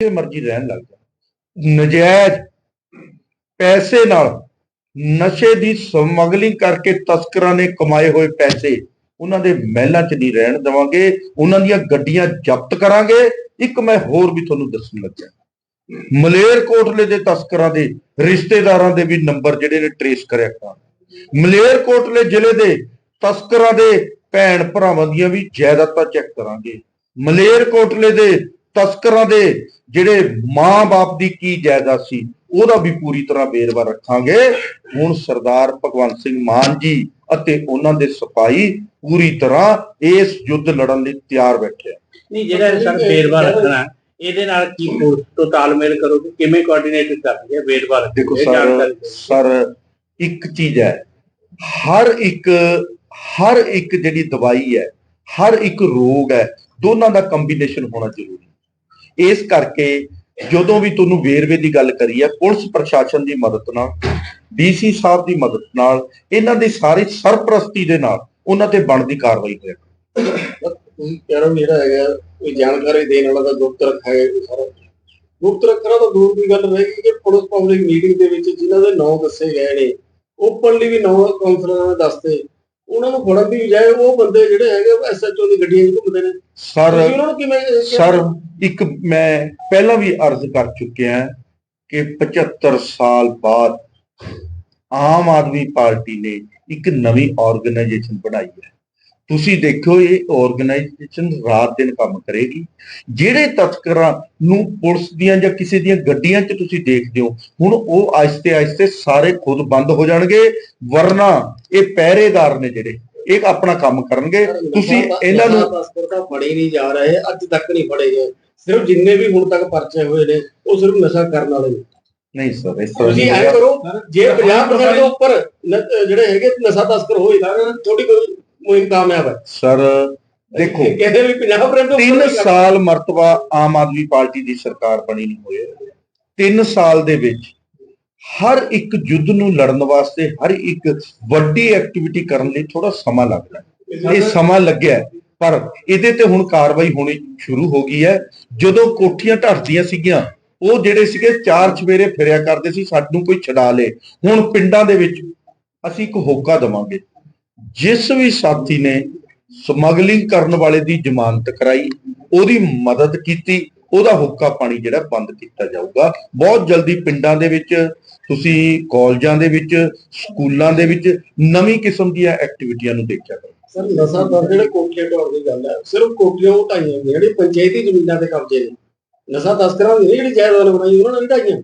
ਜਿੱਥੇ ਮਰਜ਼ੀ ਰਹਿਣ ਲੱਗ ਜਾ ਨਜਾਇਜ਼ ਪੈਸੇ ਨਾਲ ਨਸ਼ੇ ਦੀ ਸਮਗਲਿੰਗ ਕਰਕੇ ਤਸਕਰਾਂ ਨੇ ਕਮਾਏ ਹੋਏ ਪੈਸੇ ਉਹਨਾਂ ਦੇ ਮਹਿਲਾਂ 'ਚ ਨਹੀਂ ਰਹਿਣ ਦੇਵਾਂਗੇ, ਉਹਨਾਂ ਦੀਆਂ ਗੱਡੀਆਂ ਜ਼ਬਤ ਕਰਾਂਗੇ। ਇੱਕ ਮੈਂ ਹੋਰ ਵੀ ਤੁਹਾਨੂੰ ਦੱਸਣ ਲੱਗਾ ਮਲੇਰਕੋਟਲੇ ਦੇ ਤਸਕਰਾਂ ਦੇ, ਰਿਸ਼ਤੇਦਾਰਾਂ ਦੇ ਵੀ ਨੰਬਰ ਜਿਹੜੇ ਨੇ ਟਰੇਸ ਕਰਿਆ ਕਰਾਂਗੇ ਮਲੇਰਕੋਟਲੇ ਜ਼ਿਲ੍ਹੇ ਦੇ ਤਸਕਰਾਂ ਦੇ ਭੈਣ ਭਰਾਵਾਂ ਦੀਆਂ ਵੀ ਜਾਇਦਾਦਾਂ ਚੈੱਕ ਕਰਾਂਗੇ। ਮਲੇਰਕੋਟਲੇ ਦੇ ਤਸਕਰਾਂ ਦੇ ਜਿਹੜੇ ਮਾਂ-ਬਾਪ ਦੀ ਕੀ ਜਾਇਦਾਦ ਸੀ ਉਹਦਾ ਵੀ ਪੂਰੀ ਤਰ੍ਹਾਂ ਵੇਰਵਾ ਰੱਖਾਂਗੇ। ਹੁਣ ਸਰਦਾਰ ਭਗਵੰਤ ਸਿੰਘ ਮਾਨ ਜੀ ਅਤੇ ਉਹਨਾਂ ਦੇ ਸਿਪਾਹੀ ਪੂਰੀ ਤਰ੍ਹਾਂ ਇਸ ਯੁੱਧ ਲੜਨ ਲਈ ਤਿਆਰ ਬੈਠੇ ਆ। ਨਹੀਂ ਜਿਹੜਾ ਸਰ ਵੇਰਵਾ ਰੱਖਣਾ ਇਹਦੇ ਨਾਲ ਕੀ ਤੋਂ ਤਾਲਮੇਲ ਕਰੋਗੇ? ਕਿਵੇਂ ਕੋਆਰਡੀਨੇਟ ਕਰਨਗੇ ਵੇਰਵਾ ਦੇਖੋ ਸਰ। ਸਰ ਇੱਕ ਚੀਜ਼ ਹੈ ਹਰ ਇੱਕ ਹਰ ਇੱਕ ਜਿਹੜੀ ਦਵਾਈ ਹੈ ਹਰ ਇੱਕ ਰੋਗ ਹੈ ਦੋਨਾਂ ਦਾ ਕੰਬੀਨੇਸ਼ਨ ਹੋਣਾ ਜ਼ਰੂਰੀ ਹੈ। ਇਸ ਕਰਕੇ ਜਦੋਂ ਵੀ ਤੁਹਾਨੂੰ ਵੇਰਵੇ ਦੀ ਗੱਲ ਕਰੀ ਹੈ ਪੁਲਿਸ ਪ੍ਰਸ਼ਾਸਨ ਦੀ ਮਦਦ ਨਾਲ, ਡੀਸੀ ਸਾਹਿਬ ਦੀ ਮਦਦ ਨਾਲ, ਇਹਨਾਂ ਦੀ ਸਾਰੀ ਸਰਪ੍ਰਸਤੀ ਦੇ ਨਾਲ ਉਹਨਾਂ ਤੇ ਬਣਦੀ ਕਾਰਵਾਈ ਹੋਏ ਤੁਸੀਂ ਕਹਿ ਰਹੇ ਜਿਹੜਾ ਹੈਗਾ, ਕੋਈ ਜਾਣਕਾਰੀ ਦੇਣ ਵਾਲਾ ਤਾਂ ਗੁਪਤ ਰੱਖਿਆ ਹੈ ਸਾਰਾ। ਗੁਪਤ ਰੱਖਣਾ ਤਾਂ ਦੂਰ ਦੀ ਗੱਲ ਰਹੇਗੀ ਕਿ ਪੁਲਿਸ ਪਬਲਿਕ ਮੀਟਿੰਗ ਦੇ ਵਿੱਚ ਜਿਨ੍ਹਾਂ ਦੇ ਨਾਂ ਦੱਸੇ ਗਏ ਨੇ, ਓਪਨਲੀ ਵੀ ਨਾਂ ਕਾਉਂਸਲਰਾਂ ਨੇ ਦੱਸਤੇ। ਉਹਨਾਂ ਨੂੰ ਫੜਨ ਦੀ ਬਜਾਏ ਉਹ ਬੰਦੇ ਜਿਹੜੇ ਹੈਗੇ ਐਸਐਚਓ ਦੀ ਗੱਡੀਆਂ 'ਚ ਘੁੰਮਦੇ ਨੇ। ਸਰ ਤੁਸੀਂ ਉਹਨਾਂ ਨੂੰ ਕਿਵੇਂ ਸਰ ਇੱਕ ਮੈਂ ਪਹਿਲਾਂ ਵੀ ਅਰਜ਼ ਕਰ ਚੁੱਕਿਆ ਕਿ 75 ਸਾਲ ਬਾਅਦ ਆਮ ਆਦਮੀ ਪਾਰਟੀ ਨੇ ਇੱਕ ਨਵੀਂ ਆਰਗੇਨਾਈਜੇਸ਼ਨ ਬਣਾਈ ਹੈ। ਤੁਸੀਂ ਦੇਖੋ ਇਹ ਆਰਗੇਨਾਈਜੇਸ਼ਨ ਰਾਤ ਦਿਨ ਕੰਮ ਕਰੇਗੀ। ਜਿਹੜੇ ਤਸਕਰਾਂ ਨੂੰ ਪੁਲਿਸ ਦੀਆਂ ਜਾਂ ਕਿਸੇ ਦੀਆਂ ਗੱਡੀਆਂ 'ਚ ਤੁਸੀਂ ਦੇਖਦੇ ਹੋ ਹੁਣ ਉਹ ਆਹਿਸਤੇ ਆਹਿਸਤੇ ਸਾਰੇ ਖੁਦ ਬੰਦ ਹੋ ਜਾਣਗੇ ਵਰਨਾ ਇਹ ਪਹਿਰੇਦਾਰ ਨੇ ਜਿਹੜੇ ਇਹ ਆਪਣਾ ਕੰਮ ਕਰਨਗੇ। ਤੁਸੀਂ ਇਹਨਾਂ ਨੂੰ ਤਸਕਰ ਤਾਂ ਫੜੇ ਨਹੀਂ ਜਾ ਰਹੇ ਅੱਜ ਤੱਕ ਨਹੀਂ ਫੜੇ ਗਏ। ਸਿਰਫ ਜਿੰਨੇ ਵੀ ਹੁਣ ਤੱਕ ਪਰਚੇ ਹੋਏ ਨੇ ਉਹ ਸਿਰਫ ਨਸ਼ਾ ਕਰਨ ਵਾਲੇ ਨੇ। ਨਹੀਂ ਸਰ ਇਸ ਤਰ੍ਹਾਂ ਤੁਸੀਂ ਨਹੀਂ ਐ ਹੋਇਆ। ਕਰੋ ਜੇ 50% ਦੇ ਉੱਪਰ ਜਿਹੜੇ ਹੈਗੇ ਨਸ਼ਾ ਤਸਕਰ ਹੋਏ ਤਾਂ ਥੋੜੀ ਕੋਈ ਮੁਹਿੰਮ ਕਾਮਯਾਬ ਹੈ। ਸਰ ਦੇਖੋ ਕਹਿੰਦੇ ਵੀ 50% ਦੇ ਤਿੰਨ ਉੱਪਰ ਹੀ ਸਾਲ ਮਰਤਬਾ ਆਮ ਆਦਮੀ ਪਾਰਟੀ ਦੀ ਸਰਕਾਰ ਬਣੀ ਨਹੀਂ ਹੋਈ। ਤਿੰਨ ਸਾਲ ਦੇ ਵਿੱਚ ਹਰ ਇੱਕ ਯੁੱਧ ਨੂੰ ਲੜਨ ਵਾਸਤੇ ਹਰ ਇੱਕ ਵੱਡੀ ਐਕਟੀਵਿਟੀ ਕਰਨ ਲਈ ਥੋੜਾ ਸਮਾਂ ਲੱਗਦਾ ਹੈ। ਇਹ ਸਮਾਂ ਲੱਗਿਆ ਪਰ ਇਹਦੇ ਤੇ ਹੁਣ ਕਾਰਵਾਈ ਹੋਣੀ ਸ਼ੁਰੂ ਹੋ ਗਈ ਹੈ। ਜਦੋਂ ਕੋਠੀਆਂ ਢੱਠਦੀਆਂ ਸੀਗੀਆਂ ਉਹ ਜਿਹੜੇ ਸੀਗੇ ਚਾਰ ਚਵੇਰੇ ਫਿਰਿਆ ਕਰਦੇ ਸੀ ਸਾਨੂੰ ਕੋਈ ਛਡਾ ਲੇ। ਹੁਣ ਪਿੰਡਾਂ ਦੇ ਵਿੱਚ ਅਸੀਂ ਇੱਕ ਹੋਕਾ ਦਵਾਂਗੇ। ਜਿਸ ਵੀ ਸਾਥੀ ਨੇ ਸਮਗਲਿੰਗ ਕਰਨ ਵਾਲੇ ਦੀ ਜ਼ਮਾਨਤ ਕਰਾਈ ਉਹਦੀ ਮਦਦ ਕੀਤੀ ਉਹਦਾ ਹੁੱਕਾ ਪਾਣੀ ਜਿਹੜਾ ਬੰਦ ਕੀਤਾ ਜਾਊਗਾ। ਬਹੁਤ ਜਲਦੀ ਪਿੰਡਾਂ ਦੇ ਵਿੱਚ ਤੁਸੀਂ ਕਾਲਜਾਂ ਦੇ ਵਿੱਚ ਸਕੂਲਾਂ ਦੇ ਵਿੱਚ ਨਵੀਂ ਕਿਸਮ ਦੀਆਂ ਐਕਟੀਵਿਟੀਆਂ ਨੂੰ ਦੇਖਿਆ ਕਰੋ। ਸਰ ਨਸ਼ਾ ਦਰ ਜਿਹੜੇ ਕੋਠੀਆਂ ਢੋਣ ਦੀ ਗੱਲ ਹੈ ਸਿਰਫ ਕੋਠੀਆਂ ਉਟਾਈਆਂ ਨੇ ਜਿਹੜੀ ਪੰਚਾਇਤੀ ਜ਼ਮੀਨਾਂ ਤੇ ਕਬਜ਼ੇ ਨੇ। ਨਸ਼ਾ ਤਸਕਰਾਂ ਦੀ ਨਹੀਂ ਜਿਹੜੀ ਜਾਇਦਾਦ ਬਣਾਈ ਉਹਨਾਂ ਨੇ ਢਾਈਆਂ।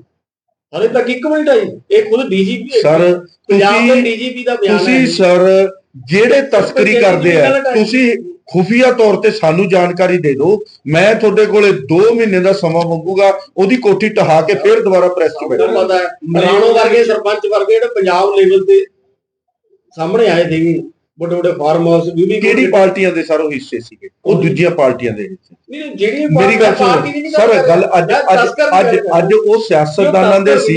ਹਾਲੇ ਤੱਕ ਇੱਕ ਵੀ ਢਾਈ ਇਹ ਖੁਦ ਡੀਜੀਪੀ ਸਰ ਪੰਜਾਬ ਦੇ ਡੀਜੀਪੀ ਦਾ ਬਿਆਨ ਹੈ। ਤੁਸੀਂ ਸਰ ਜਿਹੜੇ ਤਸਕਰੀ ਕਰਦੇ ਆ ਤੁਸੀਂ ਖੁਫੀਆ ਤੌਰ ਤੇ ਸਾਨੂੰ ਜਾਣਕਾਰੀ ਦੇ ਦਿਓ। ਮੈਂ ਤੁਹਾਡੇ ਕੋਲੇ 2 ਮਹੀਨੇ ਦਾ ਸਮਾਂ ਮੰਗੂਗਾ ਉਹਦੀ ਕੋਠੀ ਟਹਾ ਕੇ ਫਿਰ ਦੁਬਾਰਾ ਪ੍ਰੈਸ 'ਚ ਬੈਠਾ। ਪਤਾ ਹੈ ਮਰਾਣੋ ਵਰਗੇ ਸਰਪੰਚ ਵਰਗੇ ਜਿਹੜੇ ਪੰਜਾਬ ਲੈਵਲ ਤੇ ਸਾਹਮਣੇ ਆਏ ਸੀਗੇ ਵੱਡੇ ਵੱਡੇ ਫਾਰਮ ਹਾਊਸ ਵੀ ਵੀ ਕਿਹੜੀ ਪਾਰਟੀਆਂ ਦੇ ਸਰ ਉਹ ਹਿੱਸੇ ਸੀਗੇ? ਉਹ ਦੂਜੀਆਂ ਪਾਰਟੀਆਂ ਦੇ ਹਿੱਸੇ। ਨਹੀਂ ਜਿਹੜੀ ਮੇਰੀ ਗੱਲ ਦੀ ਸੁਣੋ ਸਰ ਗੱਲ ਅੱਜ। ਅੱਜ ਦੀ ਅੱਜ ਉਹ ਸਿਆਸਤਦਾਨਾਂ ਦੇ ਸੀ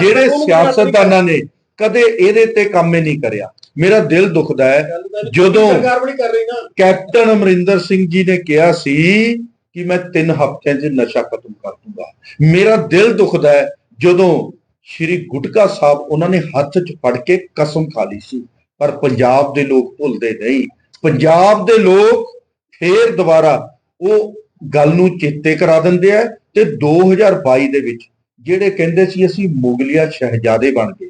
ਜਿਹੜੇ ਸਿਆਸਤਦਾਨਾਂ ਨੇ ਕਦੇ ਇਹਦੇ ਤੇ ਕੰਮ ਹੀ ਨਹੀਂ ਕਰਿਆ। ਮੇਰਾ ਦਿਲ ਦੁਖਦਾ ਹੈ। ਜਦੋਂ- ਸਰਕਾਰ ਬੜੀ ਕਰ ਰਹੀ ਨਾ। ਕੈਪਟਨ ਅਮਰਿੰਦਰ ਸਿੰਘ ਜੀ ਨੇ ਕਿਹਾ ਸੀ ਕਿ ਮੈਂ 3 ਹਫ਼ਤਿਆਂ 'ਚ ਨਸ਼ਾ ਖਤਮ ਕਰ ਦੂੰਗਾ। ਮੇਰਾ ਦਿਲ ਦੁਖਦਾ ਹੈ ਜਦੋਂ ਸ਼੍ਰੀ ਗੁਟਕਾ ਸਾਹਿਬ ਉਹਨਾਂ ਨੇ ਹੱਥ 'ਚ ਫੜ ਕੇ ਕਸਮ ਖਾ ਲਈ ਸੀ। ਪਰ ਪੰਜਾਬ ਦੇ ਲੋਕ ਭੁੱਲਦੇ ਨਹੀਂ। ਪੰਜਾਬ ਦੇ ਲੋਕ ਫੇਰ ਦੁਬਾਰਾ ਉਹ ਗੱਲ ਨੂੰ ਚੇਤੇ ਕਰਾ ਦਿੰਦੇ ਆ ਤੇ 2022 ਦੇ ਵਿੱਚ ਜਿਹੜੇ ਕਹਿੰਦੇ ਸੀ ਅਸੀਂ ਮੁਗਲਿਆ ਸ਼ਹਿਜ਼ਾਦੇ ਬਣ ਗਏ।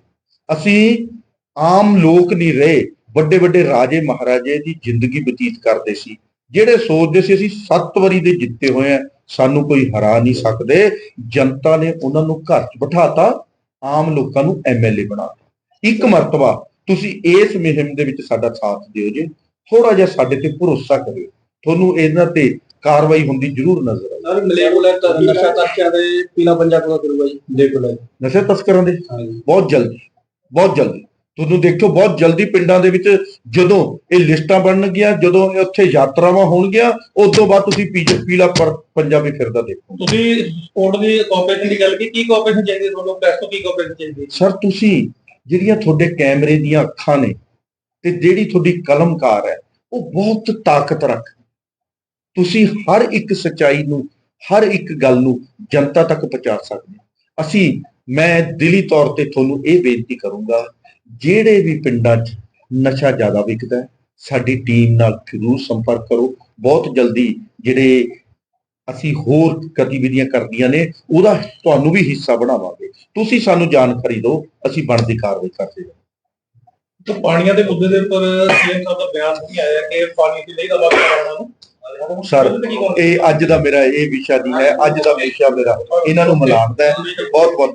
ਅਸੀਂ ਆਮ ਲੋਕ ਨਹੀਂ ਰਹੇ ਵੱਡੇ ਵੱਡੇ ਰਾਜੇ ਮਹਾਰਾਜੇ ਦੀ ਜ਼ਿੰਦਗੀ ਬਤੀਤ ਕਰਦੇ ਸੀ। ਜਿਹੜੇ ਸੋਚਦੇ ਸੀ ਅਸੀਂ 7 ਵਾਰੀ ਦੇ ਜਿੱਤੇ ਹੋਏ ਆ ਸਾਨੂੰ ਕੋਈ ਹਰਾ ਨਹੀਂ ਸਕਦੇ। ਜਨਤਾ ਨੇ ਉਹਨਾਂ ਨੂੰ ਘਰ 'ਚ ਬਿਠਾਤਾ ਆਮ ਲੋਕਾਂ ਨੂੰ ਐਮਐਲਏ ਬਣਾਤਾ ਇੱਕ ਮਰਤਬਾ ਤੁਸੀਂ ਇਸ ਮੁਹਿੰਮ ਦੇ ਵਿੱਚ ਸਾਡਾ ਸਾਥ ਦਿਓ ਜੀ। ਥੋੜਾ ਜਿਹਾ ਸਾਡੇ ਤੇ ਭਰੋਸਾ ਕਰਿਓ। ਤੁਹਾਨੂੰ ਇਹਨਾਂ ਤੇ ਕਾਰਵਾਈ ਹੁੰਦੀ ਜ਼ਰੂਰ ਨਜ਼ਰ ਆਏ ਸਰ ਮਲੇਕੁਲਰ ਨਸ਼ਾ ਤਸਕਰਾਂ ਦੇ ਪੀਲਾ ਪੰਜਾ ਕੋਲ ਕਰੂਗਾ ਜੀ ਦੇਖੋ ਲੈ। ਨਸ਼ੇ ਤਸਕਰਾਂ ਦੇ? ਬਹੁਤ ਜਲਦੀ ਬਹੁਤ ਜਲਦੀ। ਤੁਹਾਨੂੰ ਦੇਖੋ ਬਹੁਤ ਜਲਦੀ ਪਿੰਡਾਂ ਦੇ ਵਿੱਚ ਜਦੋਂ ਇਹ ਲਿਸਟਾਂ ਬਣਨਗੀਆਂ ਜਦੋਂ ਇਹ ਉੱਥੇ ਯਾਤਰਾਵਾਂ ਹੋਣਗੀਆਂ ਉਸ ਤੋਂ ਬਾਅਦ ਤੁਸੀਂ ਪੀਲਾ ਪੰਜਾਬੀ ਫਿਰਦਾ ਦੇਖੋ। ਤੁਸੀਂ ਸਪੋਰਟ ਦੀ ਕੋਆਪਰੇਸ਼ਨ ਦੀ ਗੱਲ ਕੀਤੀ ਕੀ ਕੋਆਪਰੇਸ਼ਨ ਚਾਹੀਦੀ ਤੁਹਾਨੂੰ? ਪ੍ਰੈਸ ਤੋਂ ਕੀ ਕੋਆਪਰੇਸ਼ਨ ਚਾਹੀਦੀ ਸਰ ਤੁਸੀਂ ਜਿਹੜੀਆਂ ਤੁਹਾਡੇ ਕੈਮਰੇ ਦੀਆਂ ਅੱਖਾਂ ਨੇ ਤੇ ਜਿਹੜੀ ਤੁਹਾਡੀ ਕਲਮਕਾਰ ਹੈ ਉਹ ਬਹੁਤ ਤਾਕਤ ਰੱਖ ਤੁਸੀਂ ਹਰ ਇੱਕ ਸਚਾਈ ਨੂੰ ਹਰ ਇੱਕ ਗੱਲ ਨੂੰ ਜਨਤਾ ਤੱਕ ਪਹੁੰਚਾ ਸਕਦੇ ਅਸੀਂ ਮੈਂ ਦਿਲੀ ਤੌਰ ਤੇ ਤੁਹਾਨੂੰ ਇਹ ਬੇਨਤੀ ਕਰੂੰਗਾ ਜਿਹੜੇ ਵੀ ਪਿੰਡਾਂ 'ਚ ਨਸ਼ਾ ਜ਼ਿਆਦਾ ਵਿਕਦਾ ਹੈ ਸਾਡੀ ਟੀਮ ਨਾਲ ਜ਼ਰੂਰ ਸੰਪਰਕ ਕਰੋ। ਬਹੁਤ ਜਲਦੀ ਜਿਹੜੇ ਅਸੀਂ ਹੋਰ ਗਤੀਵਿਧੀਆਂ ਕਰਦੀਆਂ ਨੇ ਉਹਦਾ ਤੁਹਾਨੂੰ ਵੀ ਹਿੱਸਾ ਬਣਾਵਾਂਗੇ। ਤੁਸੀਂ ਸਾਨੂੰ ਜਾਣਕਾਰੀ ਦਿਓ ਅਸੀਂ ਬਣਦੀ ਕਾਰਵਾਈ ਕਰਦੇ ਹਾਂ। ਤੇ ਪਾਣੀਆਂ ਦੇ ਮੁੱਦੇ ਦੇ ਉੱਪਰ ਸੀਐਮ ਸਾਹਿਬ ਦਾ ਬਿਆਨ ਵੀ ਆਇਆ ਕਿ ਪਾਣੀ ਦੀ ਨਹੀਂ ਦਵਾ ਕਰਾਉਣਾ ਨੂੰ। ਸਰ ਇਹ ਅੱਜ ਦਾ ਮੇਰਾ ਇਹ ਵਿਸ਼ਾ ਨਹੀਂ ਹੈ ਅੱਜ ਦਾ ਵਿਸ਼ਾ ਮੇਰਾ ਇਹਨਾਂ ਨੂੰ ਮਿਲਾਉਣ ਦਾ ਹੈ। ਬਹੁਤ ਬਹੁਤ